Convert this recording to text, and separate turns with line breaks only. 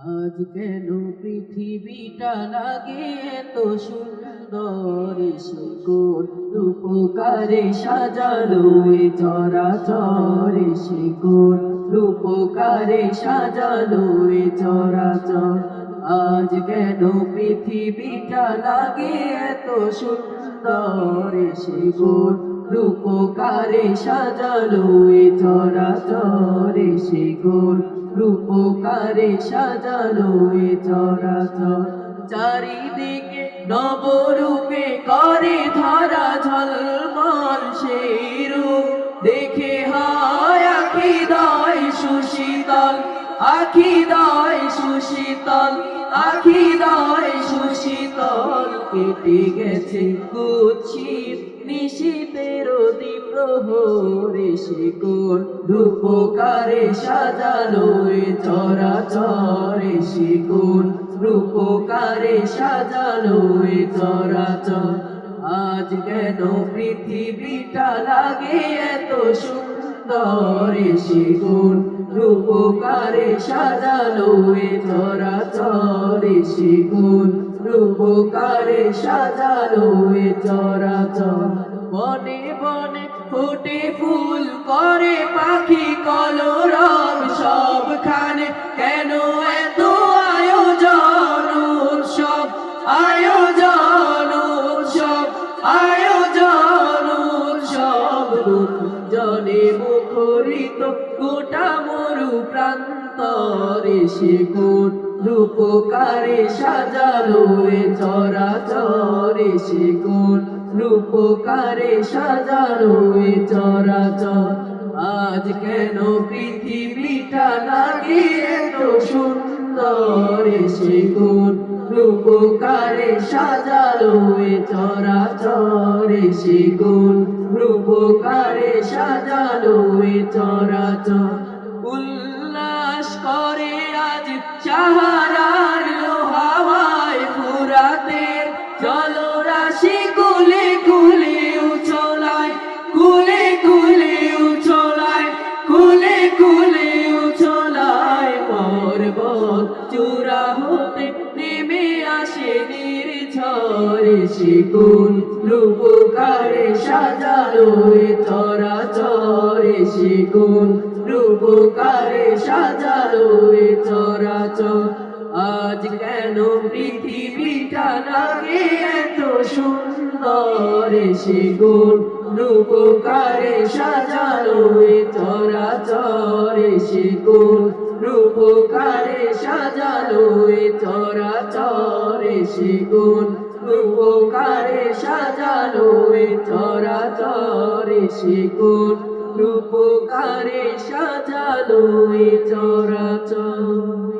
আজ কেন পৃথিবীটা লাগে এত সুন্দর? কোন রূপকারে সাজালো এ চরাচর? কোন রূপকারে সাজালো এ চরাচর? আজ কেন পৃথিবীটা লাগে এত সুন্দর? কোন রূপকারে সাজালো এ চরাচর সে কোন রূপকারে সাজালো এ চরাচর। চারিদিকে নবরূপে করে ধরা ঝলমল সেই রূপ। দেখে হয় আখি দয় সুশীতল, আখি দয় সুশীতল, আখি দয় সুশীতল। কেটে গেছে কুচ্ছিত নিশীতের প্রহরে সে কোন রূপকারে সাজালো এ চরাচরে সে কোন রূপকারে সাজালো এ চরাচর। আজ কেন পৃথিবীটা লাগে এত সুন্দর সে কোন রূপকারে সাজালো এ চরাচরে রূপকারে সাজালো এ চরাচর। বনে বনে ফুটে ফুল করে পাখি কলরব সবখানে। জনে মুখরিত, গোটা মরু প্রান্তরে সে কোন রূপকারে সাজালো এ চরাচরে সে কোন রূপকারে সাজালো এ চরাচর। আজ কেন পৃথিবীটা লাগে এত সুন্দর সে কোন রূপকারে সাজালো এ চরাচর সে কোন রূপকারে সাজালো চরা চর উল্লাস করে আজ চাহারার নির্ঝরে শিকুন, রূপকারে সাজালো এ চরাচরে শিকুন, রূপকারে সাজালো এ চরাচর আজ কেন পৃথিবীটা লাগে এত সুন্দর গুণ রূপকারে সাজালো এ চরাচরে সে গুণ রূপকারে সাজালো এ চরাচরে সে গুণ রূপকারে সাজালো এ চরাচরে সে গুণ রূপকারে সাজালো এ চরাচর।